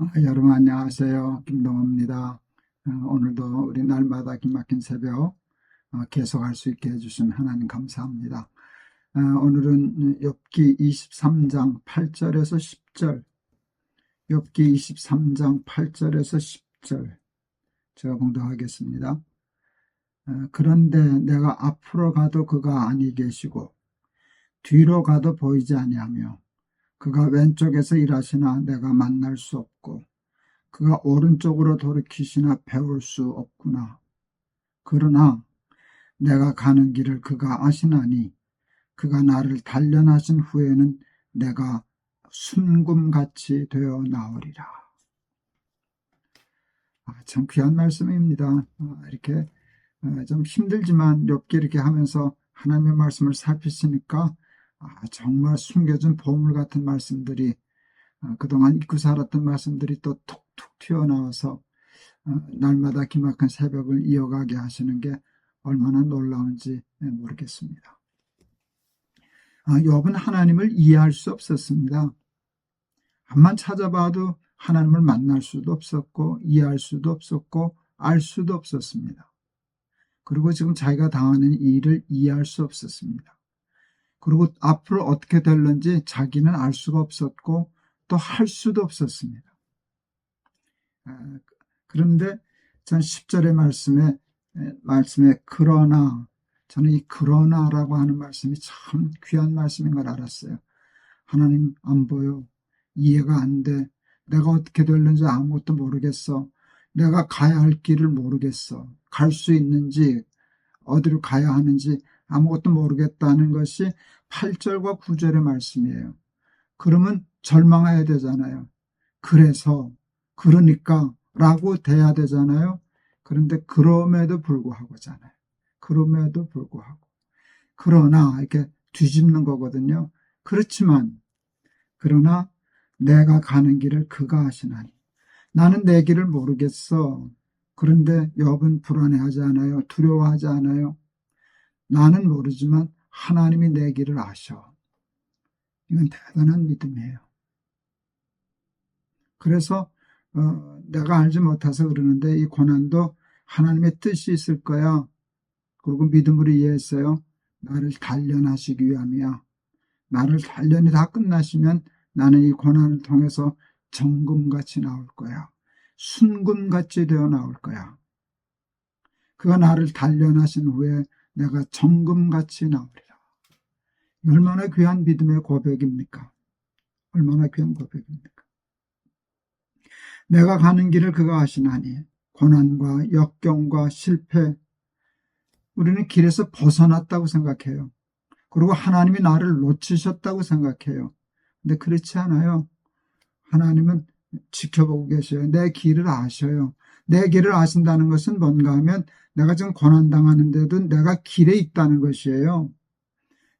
아, 여러분 안녕하세요. 김동호입니다. 어, 오늘도 우리 날마다 기막힌 새벽 어, 계속할 수 있게 해주신 하나님 감사합니다. 어, 오늘은 엽기 23장 8절에서 10절 엽기 23장 8절에서 10절 제가 공독하겠습니다. 어, 그런데 내가 앞으로 가도 그가 아니 계시고 뒤로 가도 보이지 아니하며 그가 왼쪽에서 일하시나 내가 만날 수 없고 그가 오른쪽으로 돌이키시나 배울 수 없구나. 그러나 내가 가는 길을 그가 아시나니 그가 나를 단련하신 후에는 내가 순금같이 되어 나오리라. 아, 참 귀한 말씀입니다. 아, 이렇게 어, 좀 힘들지만 엽기 이렇게 하면서 하나님의 말씀을 살피시니까 아, 정말 숨겨진 보물 같은 말씀들이 아, 그동안 잊고 살았던 말씀들이 또 툭툭 튀어나와서 어, 날마다 기막힌 새벽을 이어가게 하시는 게 얼마나 놀라운지 모르겠습니다. 아, 욥은 하나님을 이해할 수 없었습니다. 한만 찾아봐도 하나님을 만날 수도 없었고 이해할 수도 없었고 알 수도 없었습니다. 그리고 지금 자기가 당하는 이 일을 이해할 수 없었습니다. 그리고 앞으로 어떻게 될는지 자기는 알 수가 없었고 또 할 수도 없었습니다. 아, 그런데 전 10절의 말씀에 말씀에 그러나 저는 이 그러나라고 하는 말씀이 참 귀한 말씀인 걸 알았어요. 하나님 안 보여. 이해가 안 돼. 내가 어떻게 될는지 아무것도 모르겠어. 내가 가야 할 길을 모르겠어. 갈 수 있는지 어디로 가야 하는지 아무것도 모르겠다는 것이 8절과 9절의 말씀이에요. 그러면 절망해야 되잖아요. 그래서, 그러니까, 라고 돼야 되잖아요. 그런데 그럼에도 불구하고잖아요. 그럼에도 불구하고. 그러나, 이렇게 뒤집는 거거든요. 그렇지만, 그러나 내가 가는 길을 그가 하시나니. 나는 내 길을 모르겠어. 그런데 여분 불안해하지 않아요? 두려워하지 않아요? 나는 모르지만 하나님이 내 길을 아셔. 이건 대단한 믿음이에요. 그래서 어, 내가 알지 못해서 그러는데 이 고난도 하나님의 뜻이 있을 거야. 그리고 믿음으로 이해했어요. 나를 단련하시기 위함이야. 나를 단련이 다 끝나시면 나는 이 고난을 통해서 정금같이 나올 거야. 순금같이 되어 나올 거야. 그가 나를 단련하신 후에 내가 정금같이 나오리라. 얼마나 귀한 믿음의 고백입니까? 얼마나 귀한 고백입니까? 내가 가는 길을 그가 아시나니 고난과 역경과 실패 우리는 길에서 벗어났다고 생각해요. 그리고 하나님이 나를 놓치셨다고 생각해요. 근데 그렇지 않아요. 하나님은 지켜보고 계셔요. 내 길을 아셔요. 내 길을 아신다는 것은 뭔가 하면 내가 지금 고난당하는데도 내가 길에 있다는 것이에요.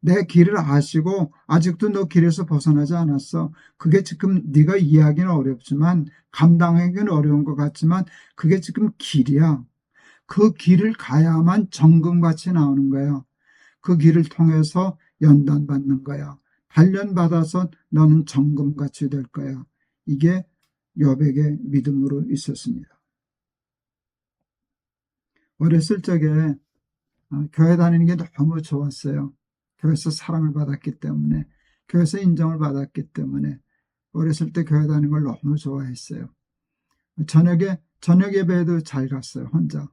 내 길을 아시고 아직도 너 길에서 벗어나지 않았어. 그게 지금 네가 이해하기는 어렵지만 감당하기는 어려운 것 같지만 그게 지금 길이야. 그 길을 가야만 정금같이 나오는 거야. 그 길을 통해서 연단받는 거야. 단련받아서 너는 정금같이 될 거야. 이게 여백의 믿음으로 있었습니다. 어렸을 적에 어, 교회 다니는 게 너무 좋았어요. 교회에서 사랑을 받았기 때문에, 교회에서 인정을 받았기 때문에, 어렸을 때 교회 다니는 걸 너무 좋아했어요. 저녁에, 저녁 예배에도 잘 갔어요, 혼자.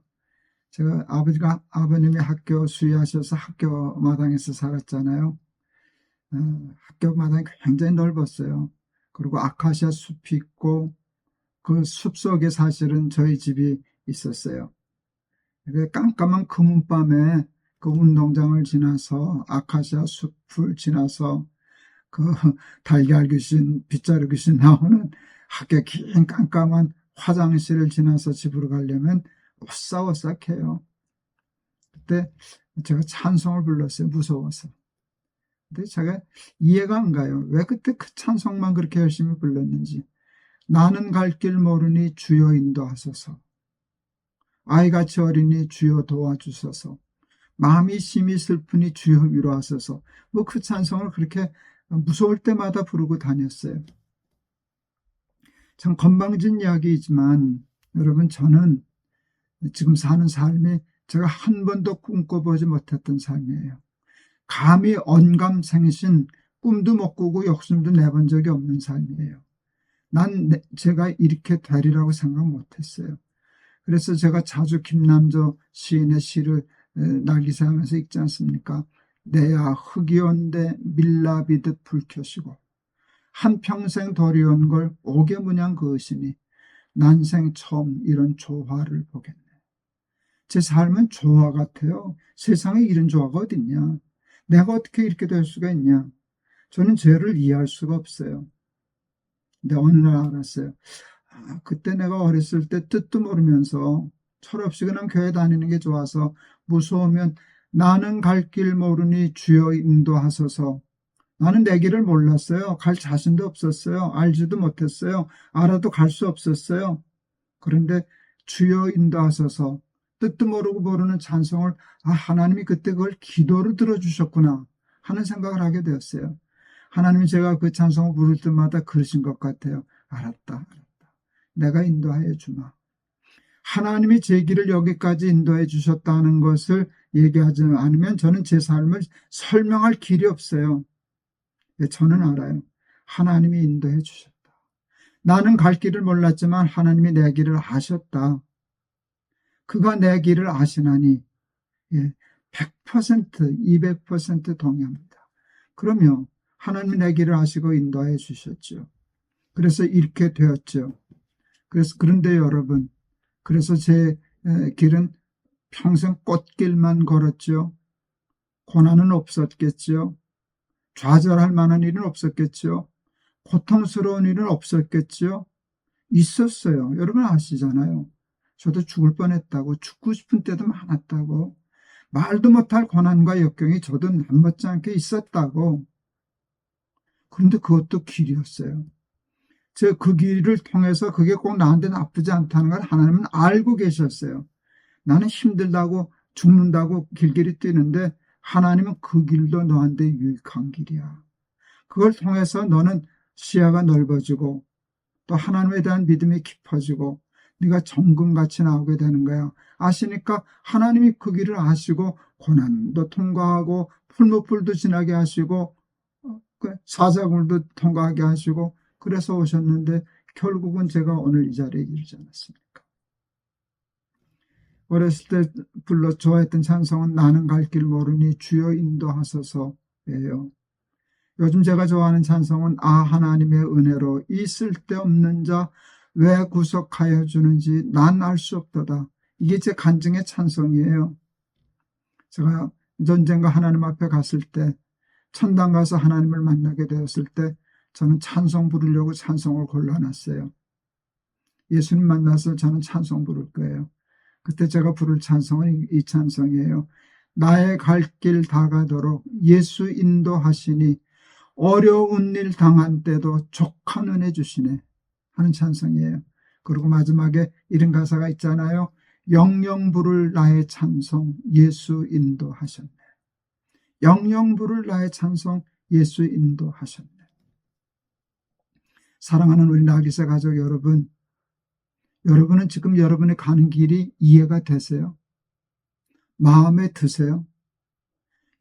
제가 아버지가, 아버님이 학교 수유하셔서 학교 마당에서 살았잖아요. 어, 학교 마당이 굉장히 넓었어요. 그리고 아카시아 숲이 있고, 그 숲 속에 사실은 저희 집이 있었어요. 그 깜깜한 금은밤에 그 운동장을 지나서 아카시아 숲을 지나서 그 달걀 귀신, 빗자루 귀신 나오는 학교 긴 깜깜한 화장실을 지나서 집으로 가려면 오싹오싹해요. 그때 제가 찬송을 불렀어요. 무서워서. 근데 제가 이해가 안 가요. 왜 그때 그 찬송만 그렇게 열심히 불렀는지. 나는 갈 길 모르니 주여 인도하소서. 아이같이 어리니 주여 도와주소서. 마음이 심히 슬프니 주여 위로하소서. 뭐 그 찬송을 그렇게 무서울 때마다 부르고 다녔어요. 참 건방진 이야기이지만 여러분 저는 지금 사는 삶이 제가 한 번도 꿈꿔보지 못했던 삶이에요. 감히 언감 생신 꿈도 못 꾸고 욕심도 내본 적이 없는 삶이에요. 난 내- 제가 이렇게 되리라고 생각 못했어요. 그래서 제가 자주 김남조 시인의 시를 에, 날기사하면서 읽지 않습니까? 내야 흙이 온데 밀랍이듯 불 켜시고 한평생 도리온 걸 옥의 문양 그으시니 난생 처음 이런 조화를 보겠네. 제 삶은 조화 같아요. 세상에 이런 조화가 어딨냐. 내가 어떻게 이렇게 될 수가 있냐. 저는 죄를 이해할 수가 없어요. 근데 어느 날 알았어요. 아, 그때 내가 어렸을 때 뜻도 모르면서 철없이 그냥 교회 다니는 게 좋아서 무서우면 나는 갈 길 모르니 주여 인도하소서. 나는 내 길을 몰랐어요. 갈 자신도 없었어요. 알지도 못했어요. 알아도 갈 수 없었어요. 그런데 주여 인도하소서. 뜻도 모르고 모르는 찬송을 아 하나님이 그때 그걸 기도로 들어주셨구나 하는 생각을 하게 되었어요. 하나님이 제가 그 찬송을 부를 때마다 그러신 것 같아요. 알았다, 알았다. 내가 인도하여 주마. 하나님이 제 길을 여기까지 인도해 주셨다는 것을 얘기하지 않으면 저는 제 삶을 설명할 길이 없어요. 예, 저는 알아요. 하나님이 인도해 주셨다. 나는 갈 길을 몰랐지만 하나님이 내 길을 아셨다. 그가 내 길을 아시나니 예, 100% 200% 동의합니다. 그러면 하나님이 내 길을 아시고 인도해 주셨죠. 그래서 이렇게 되었죠. 그래서 그런데 여러분, 그래서 제 에, 길은 평생 꽃길만 걸었죠. 고난은 없었겠죠. 좌절할 만한 일은 없었겠죠. 고통스러운 일은 없었겠죠. 있었어요. 여러분 아시잖아요. 저도 죽을 뻔했다고, 죽고 싶은 때도 많았다고, 말도 못할 고난과 역경이 저도 남못지 않게 있었다고. 그런데 그것도 길이었어요. 저그 길을 통해서 그게 꼭 나한테 나쁘지 않다는 걸 하나님은 알고 계셨어요. 나는 힘들다고 죽는다고 길길이 뛰는데 하나님은 그 길도 너한테 유익한 길이야. 그걸 통해서 너는 시야가 넓어지고 또 하나님에 대한 믿음이 깊어지고 네가 정금같이 나오게 되는 거야. 아시니까 하나님이 그 길을 아시고 고난도 통과하고 풀무불도 지나게 하시고 어, 그 사자굴도 통과하게 하시고 그래서 오셨는데 결국은 제가 오늘 이 자리에 이르지 않았습니까? 어렸을 때 불러 좋아했던 찬송은 나는 갈 길 모르니 주여 인도하소서예요. 요즘 제가 좋아하는 찬송은 아 하나님의 은혜로 이 쓸데없는 자 왜 구속하여 주는지 난 알 수 없도다. 이게 제 간증의 찬송이에요. 제가 전쟁과 하나님 앞에 갔을 때 천당 가서 하나님을 만나게 되었을 때 저는 찬송 부르려고 찬송을 골라놨어요. 예수님 만나서 저는 찬송 부를 거예요. 그때 제가 부를 찬송은 이 찬송이에요. 나의 갈 길 다가도록 예수 인도하시니 어려운 일 당한 때도 족한 은혜 주시네 하는 찬송이에요. 그리고 마지막에 이런 가사가 있잖아요. 영영 부를 나의 찬송 예수 인도하셨네. 영영 부를 나의 찬송 예수 인도하셨네. 사랑하는 우리 나기사 가족 여러분, 여러분은 지금 여러분이 가는 길이 이해가 되세요? 마음에 드세요?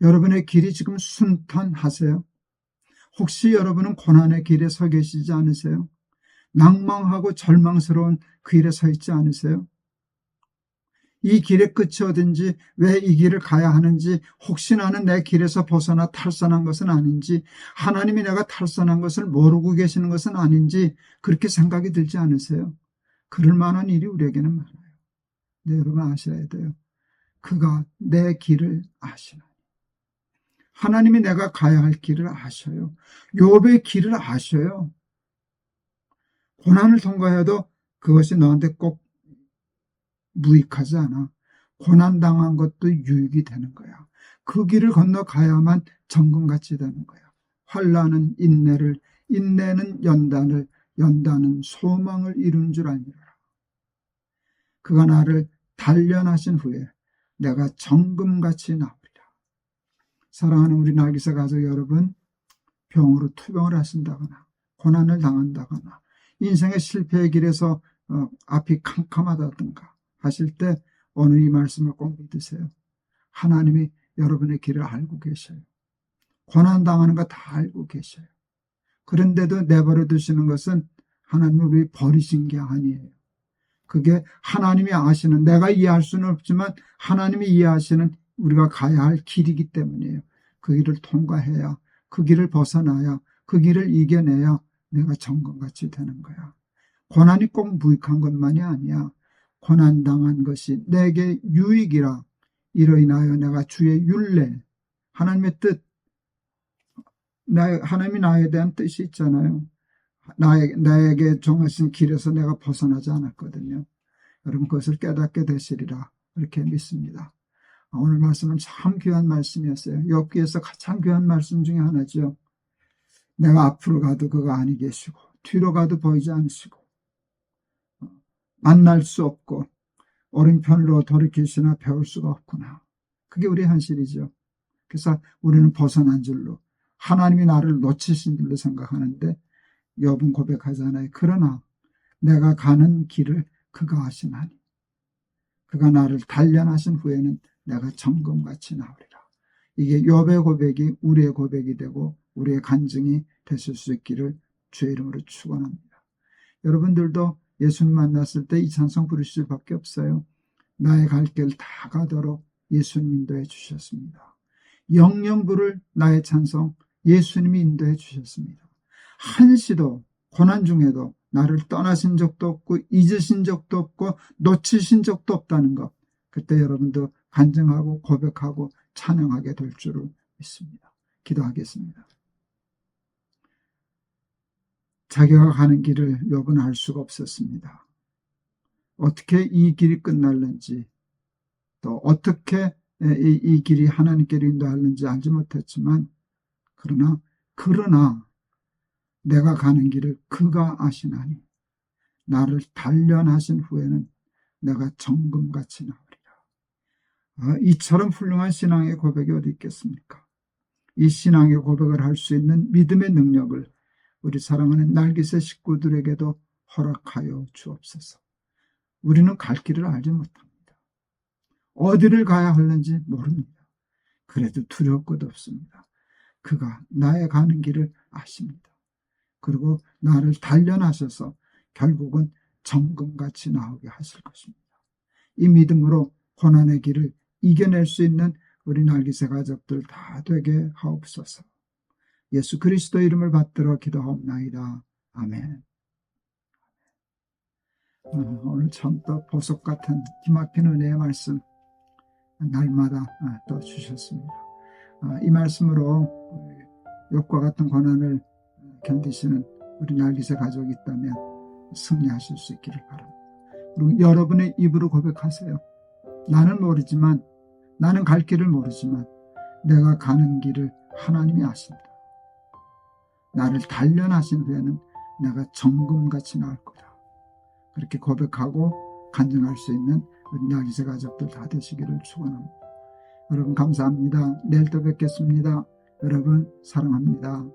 여러분의 길이 지금 순탄하세요? 혹시 여러분은 고난의 길에 서 계시지 않으세요? 낭망하고 절망스러운 그 길에 서 있지 않으세요? 이 길의 끝이 어딘지, 왜 이 길을 가야 하는지, 혹시 나는 내 길에서 벗어나 탈선한 것은 아닌지, 하나님이 내가 탈선한 것을 모르고 계시는 것은 아닌지, 그렇게 생각이 들지 않으세요? 그럴 만한 일이 우리에게는 많아요. 네, 여러분 아셔야 돼요. 그가 내 길을 아시나니. 하나님이 내가 가야 할 길을 아셔요. 욥의 길을 아셔요. 고난을 통과해도 그것이 너한테 꼭 무익하지 않아. 고난 당한 것도 유익이 되는 거야. 그 길을 건너가야만 정금같이 되는 거야. 환란은 인내를, 인내는 연단을, 연단은 소망을 이룬 줄 알미라. 그가 나를 단련하신 후에 내가 정금같이 나오리라. 사랑하는 우리 나기사 가족 여러분, 병으로 투병을 하신다거나, 고난을 당한다거나, 인생의 실패의 길에서 어, 앞이 캄캄하다든가 하실 때 오늘 이 말씀을 꼭 믿으세요. 하나님이 여러분의 길을 알고 계셔요. 고난당하는 거 다 알고 계셔요. 그런데도 내버려 두시는 것은 하나님이 우리 버리신 게 아니에요. 그게 하나님이 아시는, 내가 이해할 수는 없지만 하나님이 이해하시는 우리가 가야 할 길이기 때문이에요. 그 길을 통과해야, 그 길을 벗어나야, 그 길을 이겨내야 내가 정금같이 되는 거야. 고난이 꼭 무익한 것만이 아니야. 고난당한 것이 내게 유익이라. 이로 인하여 내가 주의 율례, 하나님의 뜻, 나, 하나님이 나에 대한 뜻이 있잖아요. 나에, 나에게 정하신 길에서 내가 벗어나지 않았거든요. 여러분 그것을 깨닫게 되시리라 그렇게 믿습니다. 아, 오늘 말씀은 참 귀한 말씀이었어요. 엽기에서 가장 귀한 말씀 중에 하나죠. 내가 앞으로 가도 그가 아니 계시고 뒤로 가도 보이지 않으시고 어, 만날 수 없고 오른편으로 돌이키시나 배울 수가 없구나. 그게 우리 현실이죠. 그래서 우리는 벗어난 줄로 하나님이 나를 놓치신 줄로 생각하는데 욥은 고백하잖아요. 그러나 내가 가는 길을 그가 하시나니 그가 나를 단련하신 후에는 내가 정금같이 나오리라. 이게 욥의 고백이 우리의 고백이 되고 우리의 간증이 되실 수 있기를 주의 이름으로 축원합니다. 여러분들도 예수님 만났을 때 이 찬송 부르실 수밖에 없어요. 나의 갈 길 다 가도록 예수님 인도해 주셨습니다. 영영 부를 나의 찬송 예수님이 인도해 주셨습니다. 한시도 고난 중에도 나를 떠나신 적도 없고 잊으신 적도 없고 놓치신 적도 없다는 것. 그때 여러분도 간증하고 고백하고 찬양하게 될 줄을 믿습니다. 기도하겠습니다. 자기가 가는 길을 욥은 알 수가 없었습니다. 어떻게 이 길이 끝날는지 또 어떻게 이, 이 길이 하나님께로 인도하는지 알지 못했지만 그러나 그러나 내가 가는 길을 그가 아시나니 나를 단련하신 후에는 내가 정금같이 나오리라. 아, 이처럼 훌륭한 신앙의 고백이 어디 있겠습니까? 이 신앙의 고백을 할 수 있는 믿음의 능력을 우리 사랑하는 날개새 식구들에게도 허락하여 주옵소서. 우리는 갈 길을 알지 못합니다. 어디를 가야 하는지 모릅니다. 그래도 두려울 것 없습니다. 그가 나의 가는 길을 아십니다. 그리고 나를 단련하셔서 결국은 정금같이 나오게 하실 것입니다. 이 믿음으로 고난의 길을 이겨낼 수 있는 우리 날기새 가족들 다 되게 하옵소서. 예수 그리스도 이름을 받들어 기도하옵나이다. 아멘. 어, 오늘 참 또 보석 같은 기막힌 은혜의 말씀 날마다 아, 또 주셨습니다. 아, 이 말씀으로 욕과 같은 고난을 견디시는 우리 날기새 가족이 있다면 승리하실 수 있기를 바랍니다. 그리고 여러분의 입으로 고백하세요. 나는 모르지만 나는 갈 길을 모르지만 내가 가는 길을 하나님이 아신다. 나를 단련하신 후에는 내가 정금같이 나올 거다. 그렇게 고백하고 간증할 수 있는 날기새 가족들 다 되시기를 축원합니다. 여러분 감사합니다. 내일 또 뵙겠습니다. 여러분 사랑합니다.